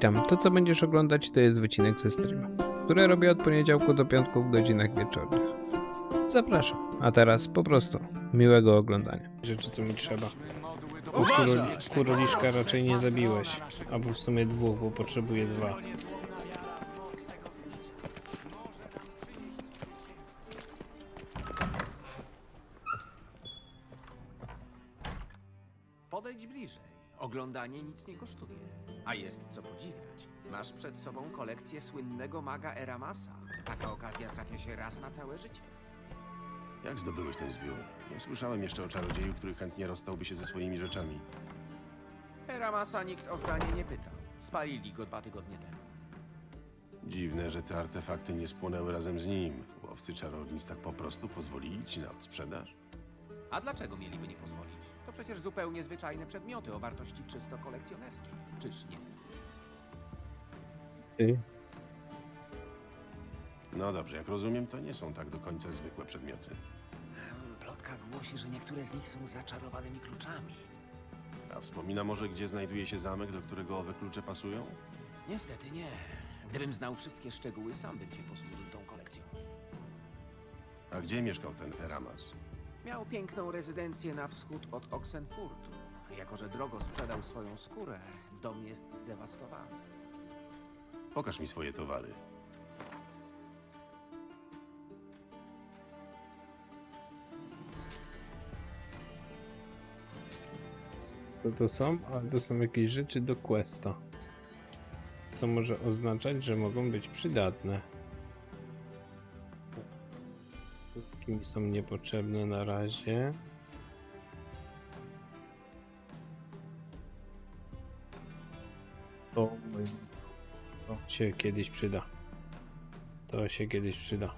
Witam, to co będziesz oglądać to jest wycinek ze streama, które robię od poniedziałku do piątku w godzinach wieczornych. Zapraszam, a teraz po prostu miłego oglądania. Rzeczy co mi trzeba. Bo kuroli- kuroliszka raczej nie zabiłeś, albo w sumie dwóch, bo potrzebuję dwa. Podejdź bliżej. Oglądanie nic nie kosztuje. A jest co podziwiać. Masz przed sobą kolekcję słynnego maga Eramasa. Taka okazja trafia się raz na całe życie. Jak zdobyłeś ten zbiór? Nie słyszałem jeszcze o czarodzieju, który chętnie rozstałby się ze swoimi rzeczami. Eramasa nikt o zdanie nie pytał. Spalili go dwa tygodnie temu. Dziwne, że te artefakty nie spłonęły razem z nim. Łowcy czarownic tak po prostu pozwolili ci na odsprzedaż? A dlaczego mieliby nie pozwolić? To przecież zupełnie zwyczajne przedmioty o wartości czysto kolekcjonerskiej. Czyż nie? Ty? No dobrze, jak rozumiem, to nie są tak do końca zwykłe przedmioty. Plotka głosi, że niektóre z nich są zaczarowanymi kluczami. A wspomina może, gdzie znajduje się zamek, do którego owe klucze pasują? Niestety nie. Gdybym znał wszystkie szczegóły, sam bym się posłużył tą kolekcją. A gdzie mieszkał ten Eramas? Miał piękną rezydencję na wschód od Oxenfurtu. Jako, że drogo sprzedał swoją skórę, dom jest zdewastowany. Pokaż mi swoje towary. Co to są? A to są jakieś rzeczy do questa. Co może oznaczać, że mogą być przydatne. Mi są niepotrzebne na razie. To, to się kiedyś przyda. To się kiedyś przyda.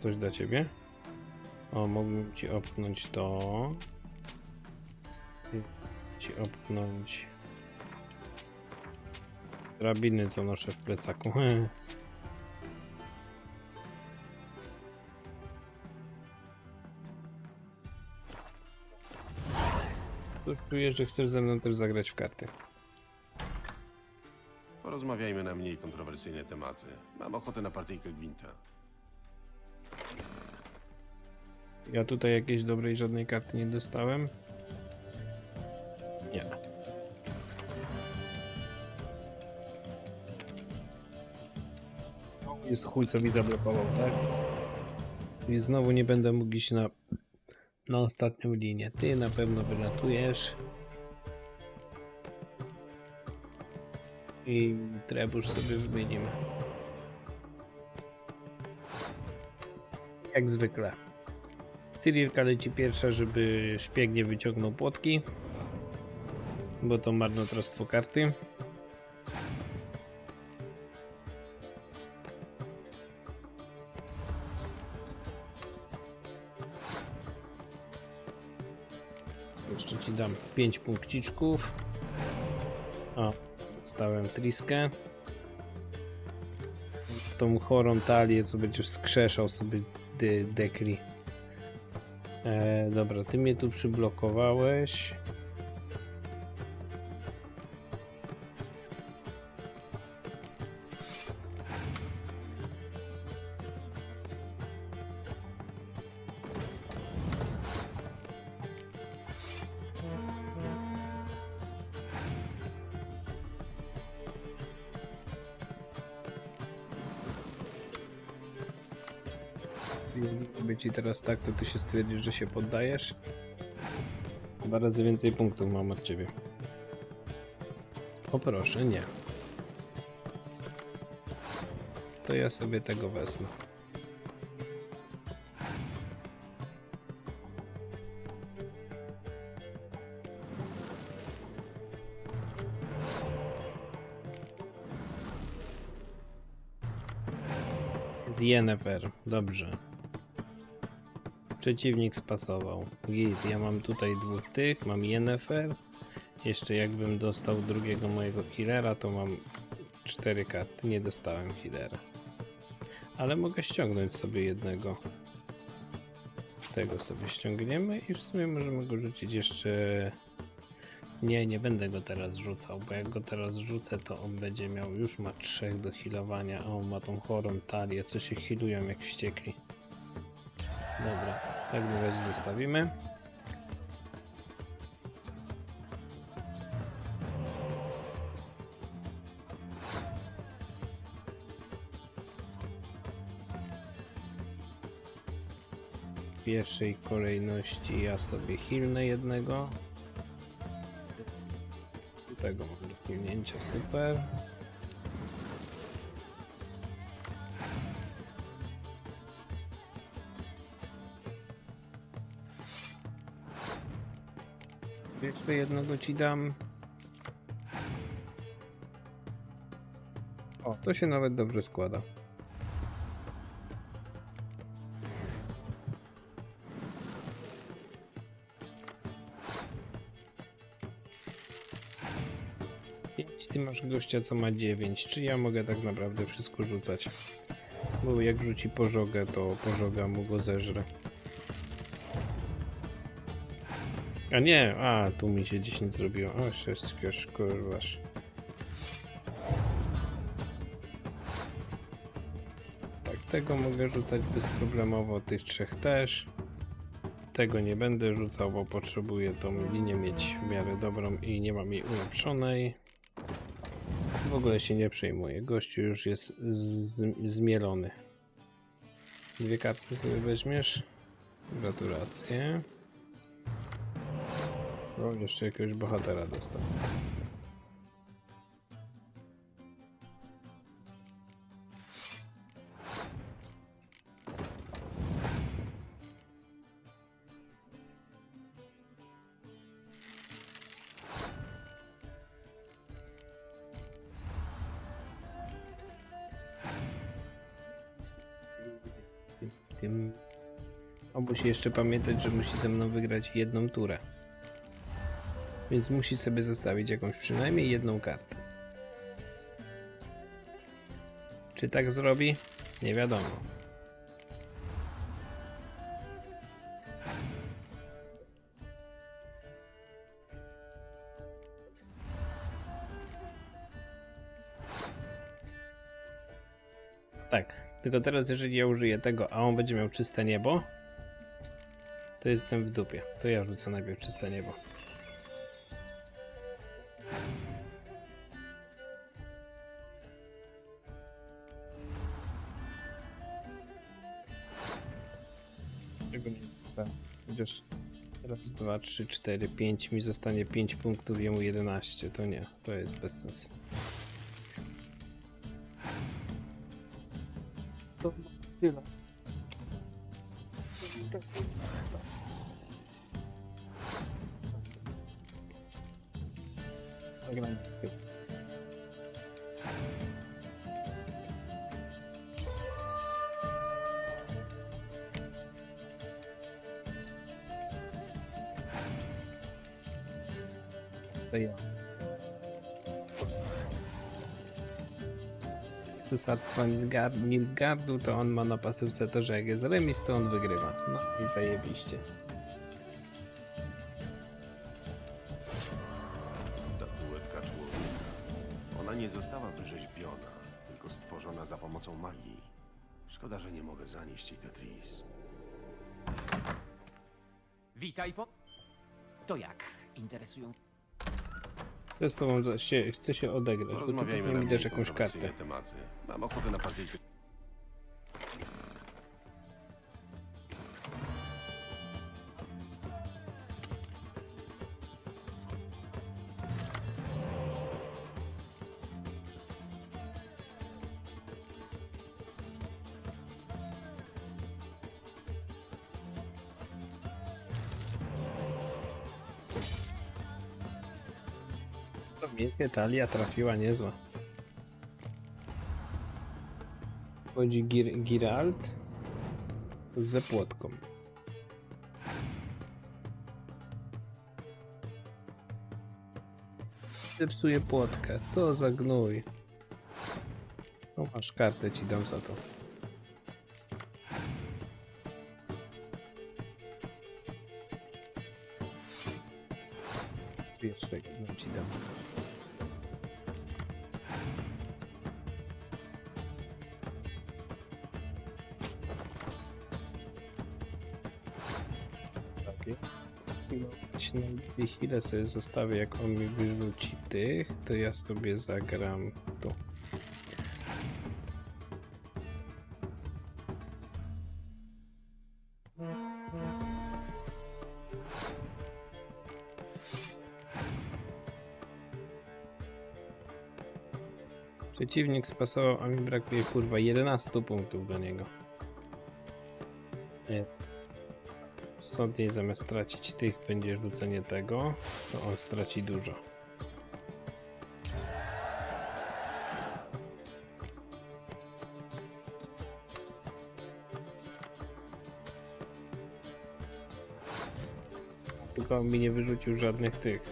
Coś dla ciebie? O, mógłbym ci opchnąć to. Ci opchnąć. Drabiny, co noszę w plecaku. Coś czuję, że chcesz ze mną też zagrać w karty. Porozmawiajmy na mniej kontrowersyjne tematy. Mam ochotę na partyjkę gwinta. Ja tutaj jakiejś dobrej żadnej karty nie dostałem. Jest chuj, co mi zablokował, tak? I znowu nie będę mógł iść na, na ostatnią linię. Ty na pewno wylatujesz. I trebusz sobie wymienimy. Jak zwykle. Cyrilka leci pierwsza, żeby szpieg nie wyciągnął płotki. Bo to marnotrawstwo karty. Dam 5 punkciczków. O, dostałem triskę. Tą chorą talię, co będziesz skrzeszał sobie de dekli. E, dobra, ty mnie tu przyblokowałeś. By ci teraz tak, to ty się stwierdzisz, że się poddajesz. Dwa razy więcej punktów mam od ciebie. O proszę, nie. To ja sobie tego wezmę. Yennefer, dobrze. Przeciwnik spasował. Git, ja mam tutaj dwóch tych, mam Yennefer. Jeszcze jakbym dostał drugiego mojego healera, to mam cztery karty. Nie dostałem healera. Ale mogę ściągnąć sobie jednego. Tego sobie ściągniemy i w sumie możemy go rzucić jeszcze... Nie, nie będę go teraz rzucał, bo jak go teraz rzucę, to on będzie miał, już ma trzech do healowania, a on ma tą chorą talię, co się healują jak wściekli. Dobra, tak na razie zostawimy. W pierwszej kolejności ja sobie healnę jednego. Tego mam do healnięcia, super. Jeszcze jednego ci dam. O, to się nawet dobrze składa. Pięć, ty masz gościa, co ma 9. Czy ja mogę tak naprawdę wszystko rzucać? Bo jak rzuci pożogę, to pożoga mu go zeżre. A nie, a tu mi się 10 zrobiło. O, sześć, kurwasz. Tak, tego mogę rzucać bezproblemowo, tych trzech też. Tego nie będę rzucał, bo potrzebuję tą linię mieć w miarę dobrą i nie mam jej ulepszonej. W ogóle się nie przejmuję. Gościu już jest zmielony. Dwie karty sobie weźmiesz. Gratulacje. O, jeszcze jakiegoś bohatera dostał. Tym... On musi jeszcze pamiętać, że musi ze mną wygrać jedną turę. Więc musi sobie zostawić jakąś przynajmniej jedną kartę. Czy tak zrobi? Nie wiadomo. Tak, tylko teraz jeżeli ja użyję tego, a on będzie miał czyste niebo, to jestem w dupie. To ja rzucę najpierw czyste niebo. Tego nie chcę. Chociaż raz, dwa, trzy, cztery, pięć mi zostanie 5 punktów, jemu 11. To nie, to jest bez sensu. To tyle. Z cesarstwa Nilgard, Nilgardu to on ma na pasywce to, że jak jest remis, to on wygrywa. No i zajebiście. Statuetka człowieka. Ona nie została wyrzeźbiona, tylko stworzona za pomocą magii. Szkoda, że nie mogę zanieść jej Tetris. Witaj po... To jak? Interesują... To z tobą za- się, chcę się odegrać, bo ty Porozmawiajmy pewnie na mniej jakąś kartę. tematy. Mam ochotę na partyjkę. Biednie talia trafiła niezła. Chodzi Gir Giralt ze płotką. Zepsuje płotkę. Co za gnój. No masz kartę ci dam za to. Wiesz, jak ci dam. Właśnie na chwilę sobie zostawię, jak on mi wyrzuci tych, to ja sobie zagram tu. Przeciwnik spasował, a mi brakuje kurwa 11 punktów do niego. Nie. Sądniej zamiast tracić tych będzie rzucenie tego, to on straci dużo. Tylko on mi nie wyrzucił żadnych tych,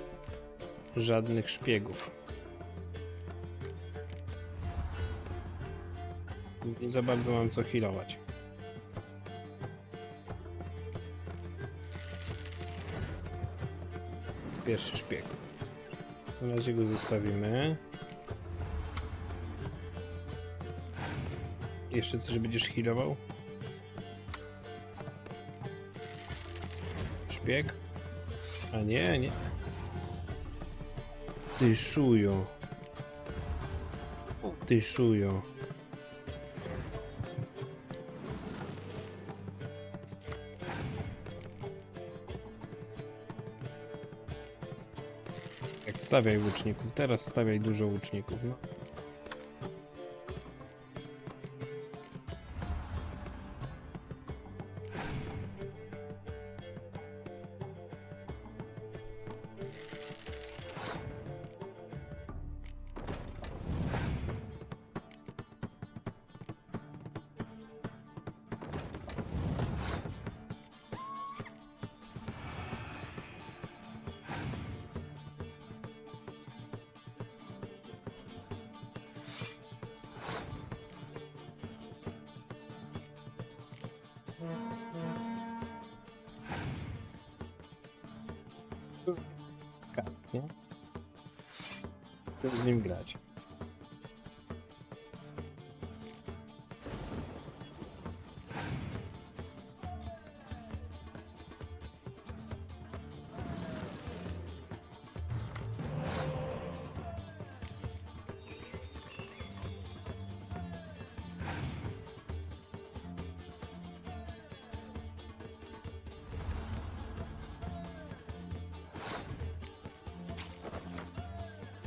żadnych szpiegów. Nie za bardzo mam co healować. Pierwszy szpieg. Na razie go zostawimy. Jeszcze coś będziesz healował? Szpieg? A nie, nie. Ty szujo. Ty szujo. Stawiaj łuczników. Teraz stawiaj dużo łuczników. No.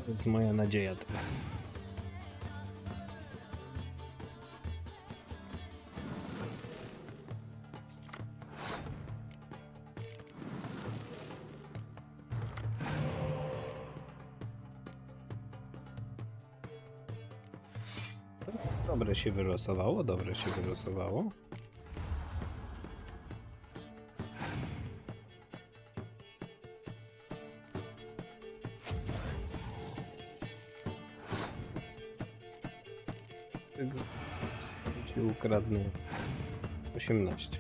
To jest moja nadzieja teraz. Dobre się wylosowało, dobre się wylosowało. Ci ukradnę 18.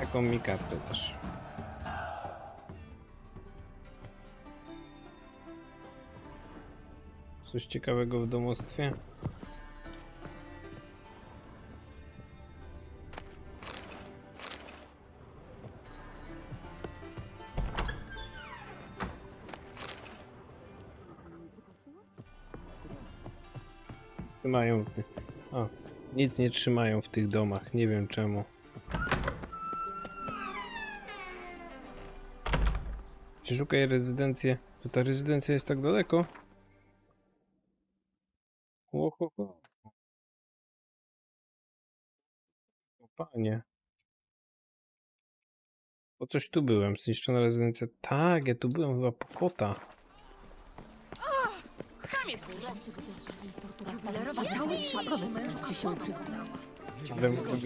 Jaką mi kartę dasz? Coś ciekawego w domostwie? Trzymają. O, nic nie trzymają w tych domach, nie wiem czemu. Przeszukaj rezydencję. To ta rezydencja jest tak daleko? O, ho, ho. Panie. Coś tu byłem, zniszczona rezydencja. Tak, ja tu byłem chyba po kota. Tam jest cały spadkowy mężu.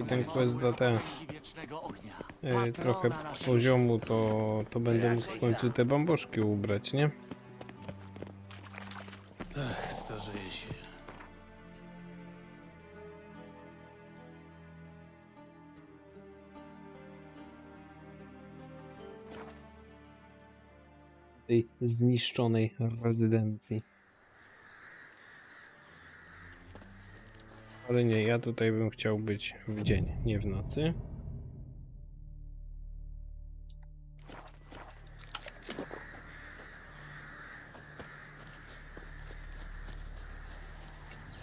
Ten, quest da te e, trochę poziomu, to, to będę mógł w końcu te bamboszki ubrać, nie? Ach, starzeje się. Tej zniszczonej rezydencji. Ale nie, ja tutaj bym chciał być w dzień, nie w nocy.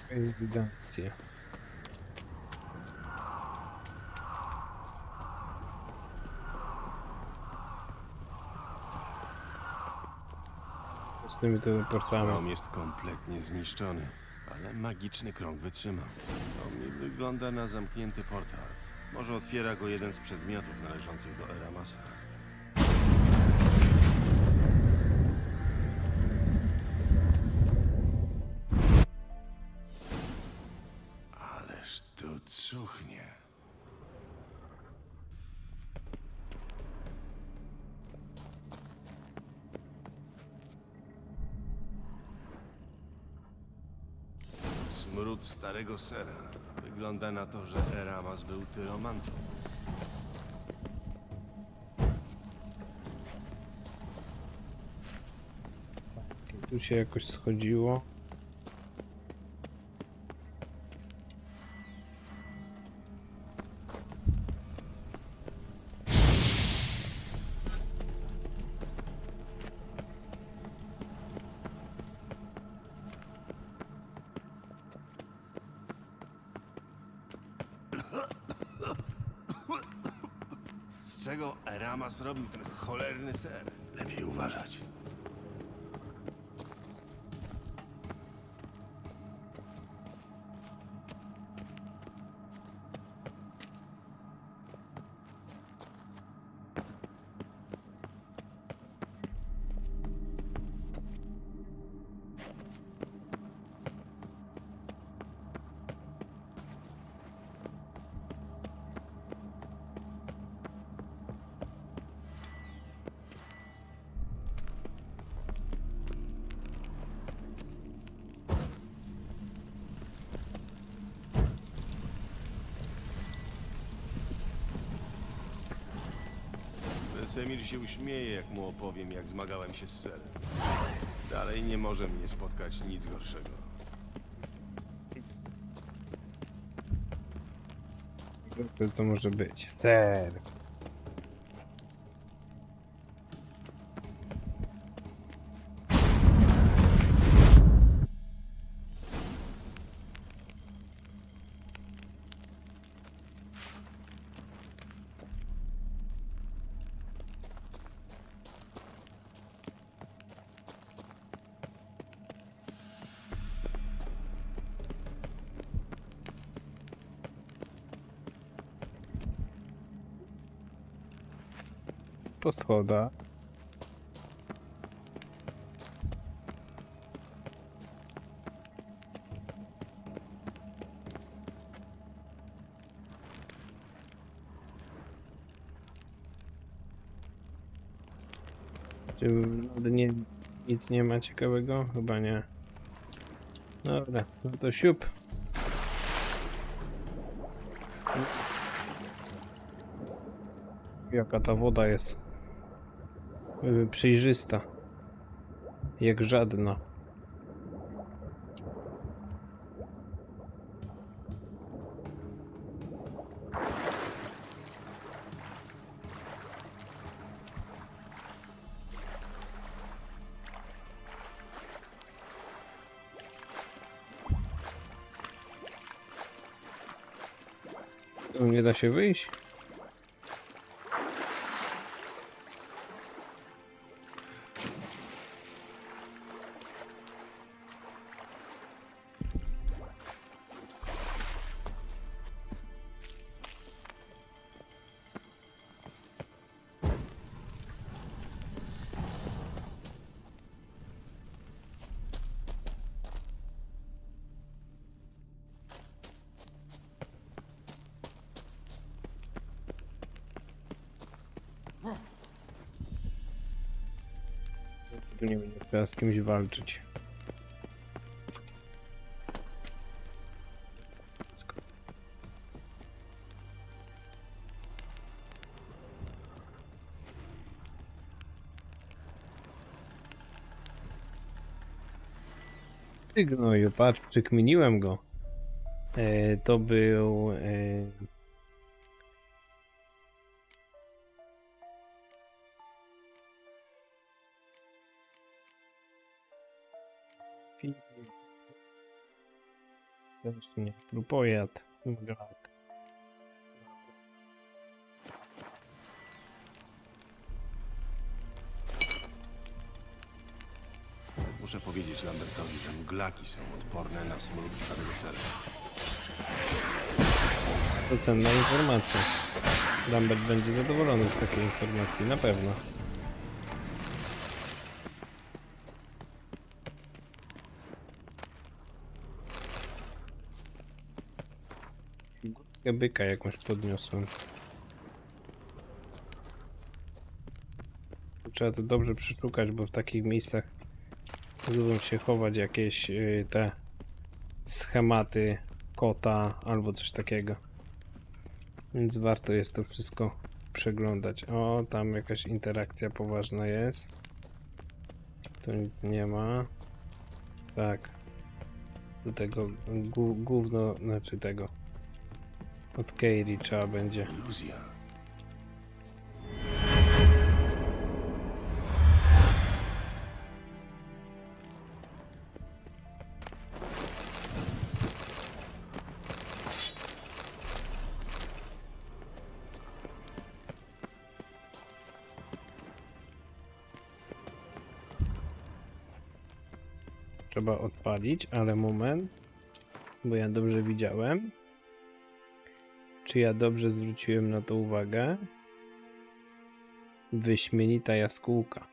Rezydencja. Z tymi teleportami. Dom jest kompletnie zniszczony, ale magiczny krąg wytrzymał. To mi wygląda na zamknięty portal. Może otwiera go jeden z przedmiotów należących do Eramasa. Starego sera. Wygląda na to, że Eramas był tyromantą. Tu się jakoś schodziło. Czego Eramas robił ten cholerny ser? Lepiej uważać. Wesemir się uśmieje, jak mu opowiem, jak zmagałem się z serem. Dalej nie może mnie spotkać nic gorszego. Co to może być? Ster. Po schodach. Czy w nie, nic nie ma ciekawego? Chyba nie. Dobra, no to siup. Jaka ta woda jest przejrzysta. Jak żadna. Nie da się wyjść? Tu nie będę teraz z kimś walczyć. Ty gnoju, patrz, przykminiłem go. E, to był... E... Właśnie, trupojad. Muszę powiedzieć Lambertowi, że mglaki są odporne na smród starego sera. To cenna informacja. Lambert będzie zadowolony z takiej informacji, na pewno. Górkę byka jakąś podniosłem. Trzeba to dobrze przeszukać, bo w takich miejscach lubią się chować jakieś y, te schematy kota albo coś takiego. Więc warto jest to wszystko przeglądać. O, tam jakaś interakcja poważna jest. Tu nic nie ma. Tak. Do tego gó- gówno, znaczy tego. Od Keiri trzeba będzie. Iluzja. Trzeba odpalić, ale moment. Bo ja dobrze widziałem. Czy ja dobrze zwróciłem na to uwagę? Wyśmienita jaskółka.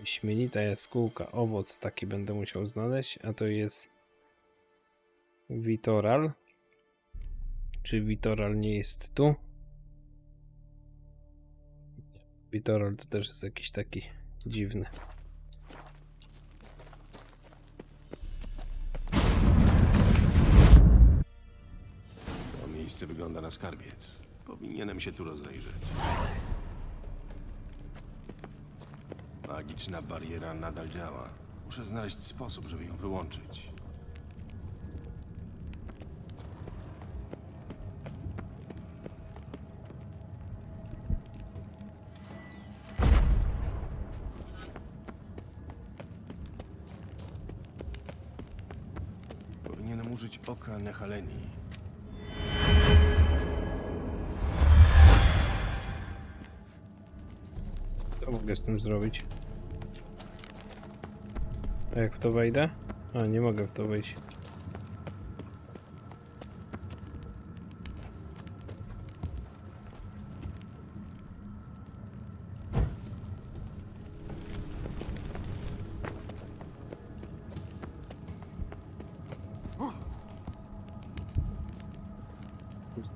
Wyśmienita jaskółka. Owoc taki będę musiał znaleźć, a to jest Vitoral. Czy Vitoral nie jest tu? Vitoral to też jest jakiś taki dziwny. Miejsce wygląda na skarbiec. Powinienem się tu rozejrzeć. Magiczna bariera nadal działa. Muszę znaleźć sposób, żeby ją wyłączyć. Powinienem użyć oka Nehaleni. Mogę z tym zrobić? A jak w to wejdę? A, nie mogę w to wejść.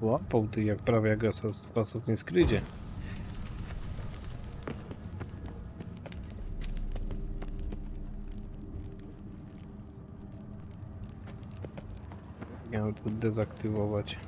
Złapał ty jak prawie jak Assassin's Creedzie. Miałem tu dezaktywować.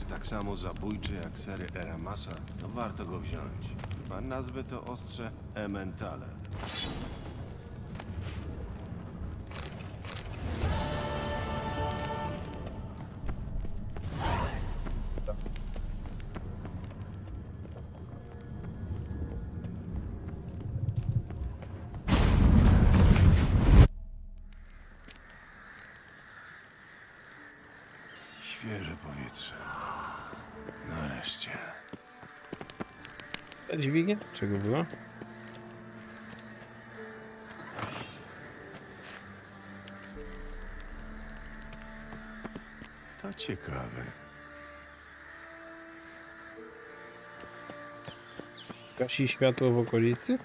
Jest tak samo zabójczy jak sery Eramasa, to warto go wziąć. Chyba nazwę to ostrze Emmentale. Ta dźwignia? Czego była? To ciekawe. Gasi światło w okolicy?